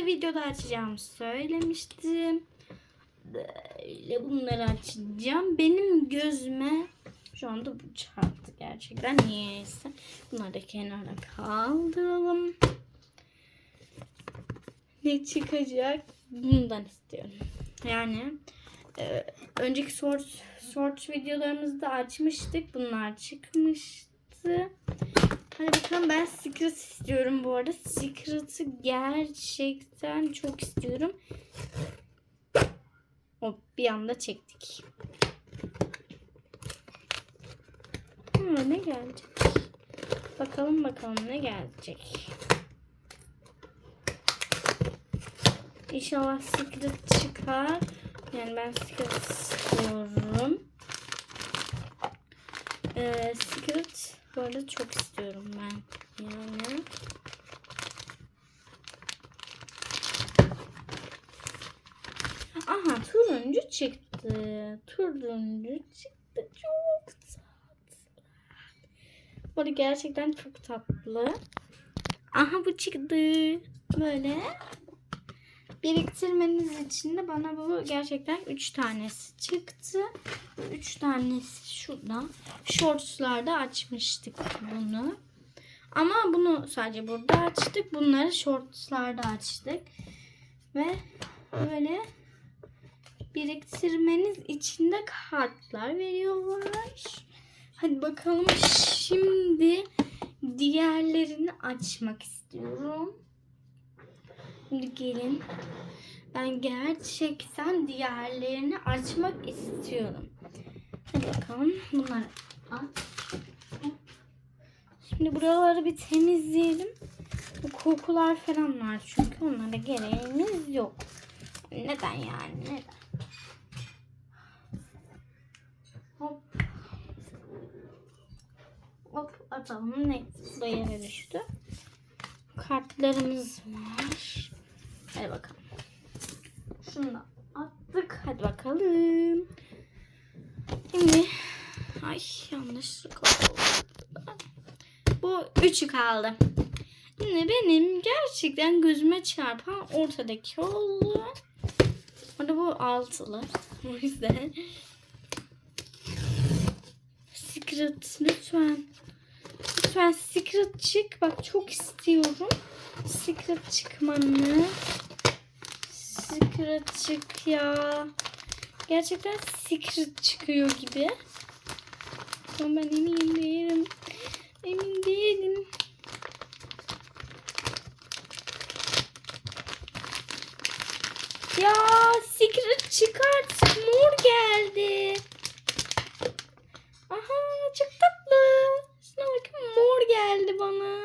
size videoda açacağımı söylemiştim. Böyle bunları açacağım. Benim gözüme şu anda bu çarptı gerçekten. Niyeyse. Bunları da kenara kaldıralım. Ne çıkacak? Bundan istiyorum. Yani e, önceki sort sort videolarımızda açmıştık. Bunlar çıkmıştı. Hadi bakalım ben Secret istiyorum bu arada. Secret'ı gerçekten çok istiyorum. Hop bir anda çektik. Hmm, ne gelecek? Bakalım bakalım ne gelecek. İnşallah Secret çıkar. Yani ben Secret istiyorum. Ee, Secret böyle çok istiyorum ben. Yani. Aha turuncu çıktı. Turuncu çıktı. Çok tatlı. Arada gerçekten çok tatlı. Aha bu çıktı. Böyle. Biriktirmeniz için de bana bu gerçekten 3 tanesi çıktı. 3 tanesi şurada. Shorts'larda açmıştık bunu. Ama bunu sadece burada açtık. Bunları shorts'larda açtık. Ve böyle biriktirmeniz için de kartlar veriyorlar. Hadi bakalım şimdi diğerlerini açmak istiyorum. Şimdi gelin. Ben gerçekten diğerlerini açmak istiyorum. Hadi bakalım bunları aç. Şimdi buraları bir temizleyelim. Bu kokular falan var çünkü onlara gereğimiz yok. Neden yani? Neden? Hop. Hop atalım. Ne? Bu da yere düştü. Kartlarımız var. Hadi bakalım. Şunu da attık. Hadi bakalım. Şimdi ay yanlışlıkla. Bu üçü kaldı. Şimdi benim gerçekten gözüme çarpan ortadaki oldu. Orada bu altılı. O yüzden. Secret lütfen. Lütfen Secret çık. Bak çok istiyorum. Secret çıkmanı. Secret çık ya. Gerçekten Secret çıkıyor gibi. Ama ben emin değilim. Emin değilim. Ya Secret çıkart. Mor geldi. Geldi bana.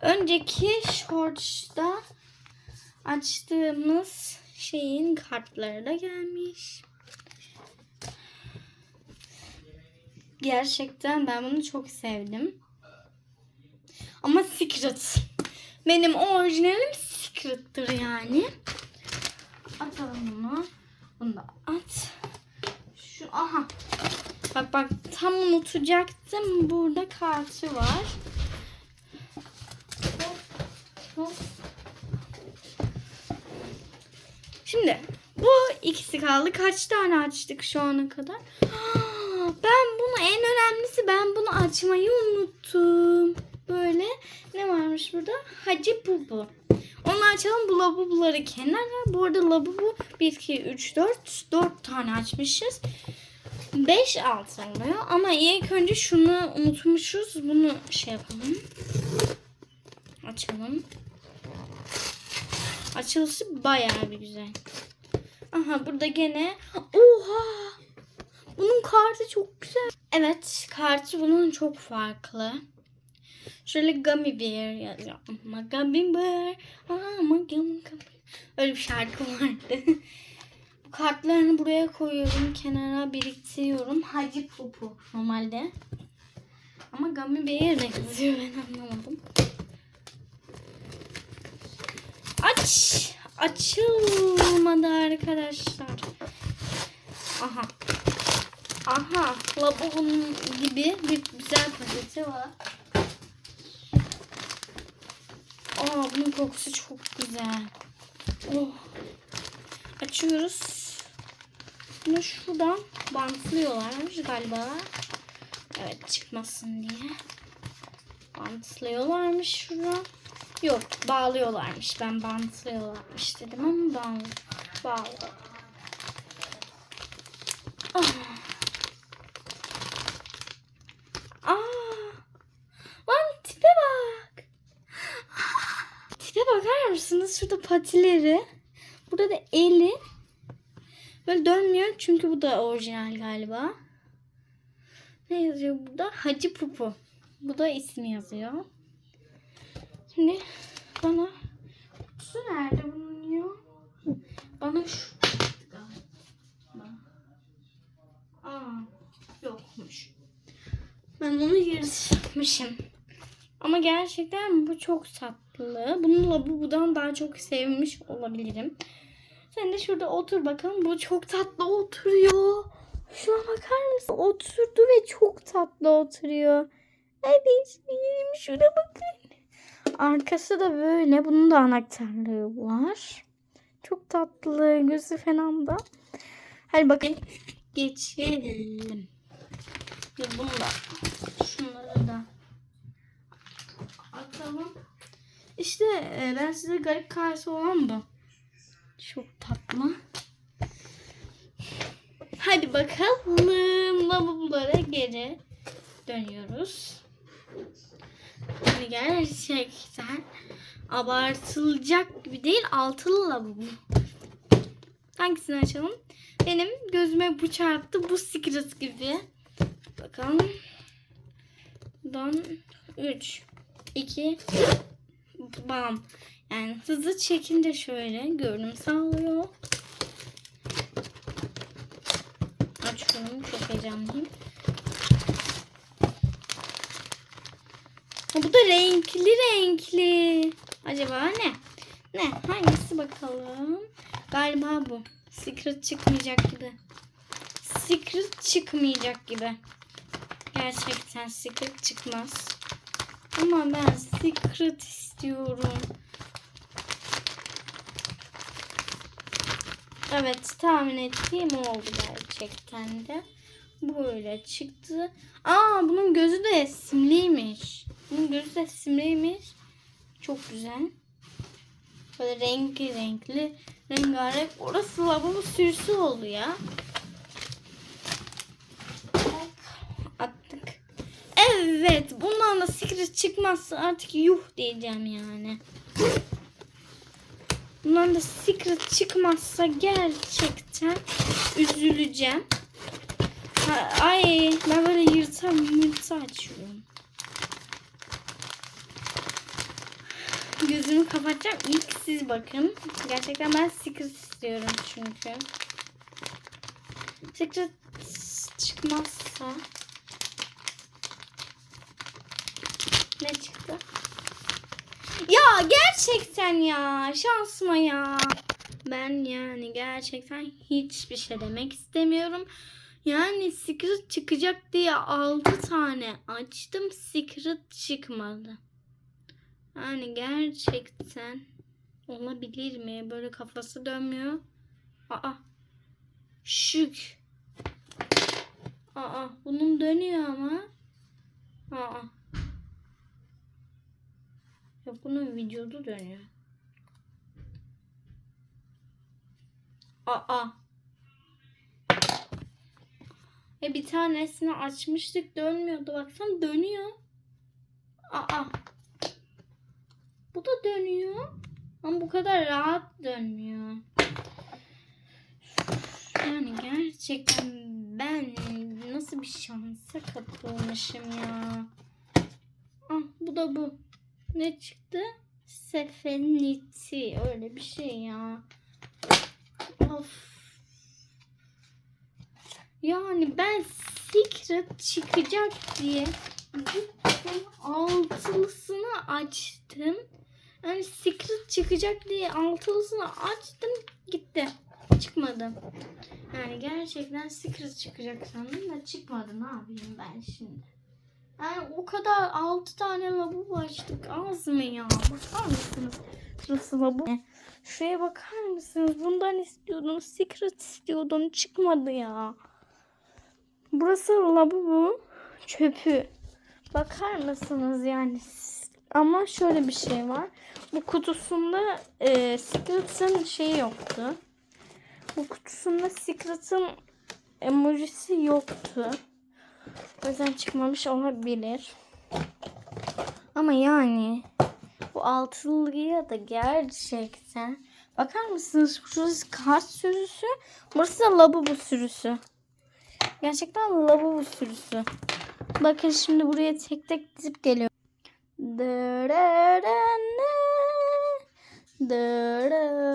Önceki shorts'ta açtığımız şeyin kartları da gelmiş. Gerçekten ben bunu çok sevdim. Ama secret. Benim orijinalim secret'tır yani. Atalım bunu. Bunu da at. Şu aha. Bak bak tam unutacaktım. Burada kartı var. Şimdi bu ikisi kaldı. Kaç tane açtık şu ana kadar? Ben bunu en önemlisi ben bunu açmayı unuttum. Böyle ne varmış burada? Hacı bubu. Onu açalım bu labubuları kenara. Bu arada labubu 1, 2, 3, 4. 4 tane açmışız. 5 altı oluyor. Ama ilk önce şunu unutmuşuz. Bunu şey yapalım. Açalım. Açılışı bayağı bir güzel. Aha burada gene. Oha! Bunun kartı çok güzel. Evet kartı bunun çok farklı. Şöyle gummy bear yazıyor. Ama gummy bear. Ama gummy bear. Öyle bir şarkı vardı. Kartlarını buraya koyuyorum. Kenara biriktiriyorum. Hacı pupu normalde. Ama gummy bear ne yazıyor ben anlamadım. Aç. Açılmadı arkadaşlar. Aha. Aha. Labubu'nun gibi bir güzel paketi var. Aa bunun kokusu çok güzel. Oh. Açıyoruz. Bunu şuradan bantlıyorlarmış galiba. Evet çıkmasın diye. Bantlıyorlarmış şuradan. Yok bağlıyorlarmış. Ben bantlıyorlarmış dedim ama bağlı. Bağlı. Ah. Aa. Lan tipe bak. Tipe bakar mısınız? Şurada patileri. Burada da eli. Böyle dönmüyor çünkü bu da orijinal galiba. Ne yazıyor burada? Hacı Pupu. Bu da ismi yazıyor. Şimdi bana kutusu nerede bunun ya? Bana şu yokmuş. Ben onu yırtmışım. Ama gerçekten bu çok tatlı. Bunu Labubu'dan daha çok sevmiş olabilirim. Sen de şurada otur bakalım. Bu çok tatlı oturuyor. Şuna bakar mısın? Oturdu ve çok tatlı oturuyor. Evet, şuna bakın. Arkası da böyle. Bunun da anahtarlığı var. Çok tatlı. Gözü falan da. Hadi bakın. Geçelim. Bunu da. Şunları da. Atalım. İşte e, ben size garip karşı olan bu. Tatlı. Hadi bakalım lavabolara geri dönüyoruz. Yani gerçekten abartılacak gibi değil altılı lavabo. Hangisini açalım? Benim gözüme bu çarptı. Bu Secret gibi. Bakalım. Buradan 3 2 bam. Yani hızlı çekince şöyle görünüm sağlıyor. Açıyorum. Çok heyecanlıyım. Bu da renkli renkli. Acaba ne? Ne? Hangisi bakalım? Galiba bu. Secret çıkmayacak gibi. Secret çıkmayacak gibi. Gerçekten secret çıkmaz. Ama ben secret istiyorum. Evet tahmin ettiğim oldu gerçekten de. Böyle çıktı. Aa bunun gözü de simliymiş. Bunun gözü de simliymiş. Çok güzel. Böyle renkli renkli. Rengarenk. Orası lavabo sürüsü oldu ya. Attık. Evet. Bundan da secret çıkmazsa artık yuh diyeceğim yani. Bundan da secret çıkmazsa gerçekten üzüleceğim. Ha, ay ben böyle yırta yırta açıyorum. Gözümü kapatacağım. İlk siz bakın. Gerçekten ben secret istiyorum çünkü. Secret çıkmazsa ne çıktı? Ya gerçekten ya şansıma ya. Ben yani gerçekten hiçbir şey demek istemiyorum. Yani secret çıkacak diye 6 tane açtım. Secret çıkmadı. Yani gerçekten olabilir mi? Böyle kafası dönmüyor. Aa. Şük. Aa. Bunun dönüyor ama. Aa. Yok bunun vücudu dönüyor. Aa. E bir tanesini açmıştık dönmüyordu. Baksana dönüyor. Aa. Bu da dönüyor. Ama bu kadar rahat dönmüyor. Yani gerçekten ben nasıl bir şansa kapılmışım ya. Ah bu da bu. Ne çıktı? Sefeniti. Öyle bir şey ya. Of. Yani ben secret çıkacak diye gittim altılısını açtım. Yani secret çıkacak diye altılısını açtım gitti. Çıkmadı. Yani gerçekten secret çıkacak sandım da çıkmadı. Ne yapayım ben şimdi? Yani o kadar 6 tane lavabo açtık. Az mı ya? Bakar mısınız? Şurası lavabo. Şuraya bakar mısınız? Bundan istiyordum. Secret istiyordum. Çıkmadı ya. Burası lavabo. Çöpü. Bakar mısınız yani? Ama şöyle bir şey var. Bu kutusunda e, Secret'ın şeyi yoktu. Bu kutusunda Secret'ın emojisi yoktu. O yüzden çıkmamış olabilir. Ama yani bu altılıya da gerçekten bakar mısınız? Şurası kart sürüsü. Burası da lavabo sürüsü. Gerçekten lavabo sürüsü. Bakın şimdi buraya tek tek dizip geliyor. Dırırırını, dırırırırın,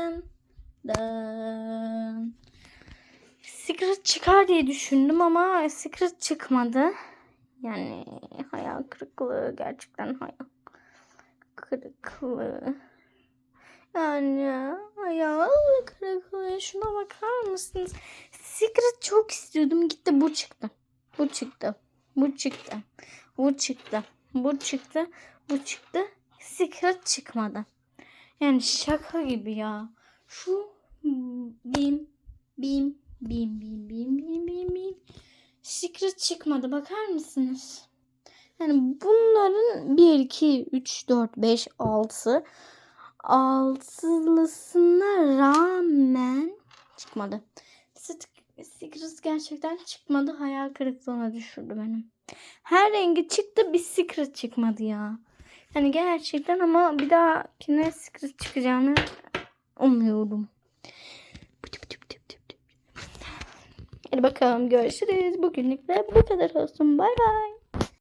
dın, dın. Secret çıkar diye düşündüm ama Secret çıkmadı. Yani hayal kırıklığı gerçekten hayal kırıklığı. Yani hayal kırıklığı. Şuna bakar mısınız? Secret çok istiyordum. Gitti bu çıktı. Bu çıktı. Bu çıktı. Bu çıktı. Bu çıktı. Bu çıktı. Secret çıkmadı. Yani şaka gibi ya. Şu bim bim bim bim bim bim bim bim. Secret çıkmadı. Bakar mısınız? Yani bunların 1, 2, 3, 4, 5, 6 altılısına rağmen çıkmadı. Secret gerçekten çıkmadı. Hayal kırıklığına düşürdü benim. Her rengi çıktı bir secret çıkmadı ya. Yani gerçekten ama bir dahakine secret çıkacağını umuyorum. Hadi bakalım görüşürüz. Bugünlük de bu kadar olsun. Bay bay.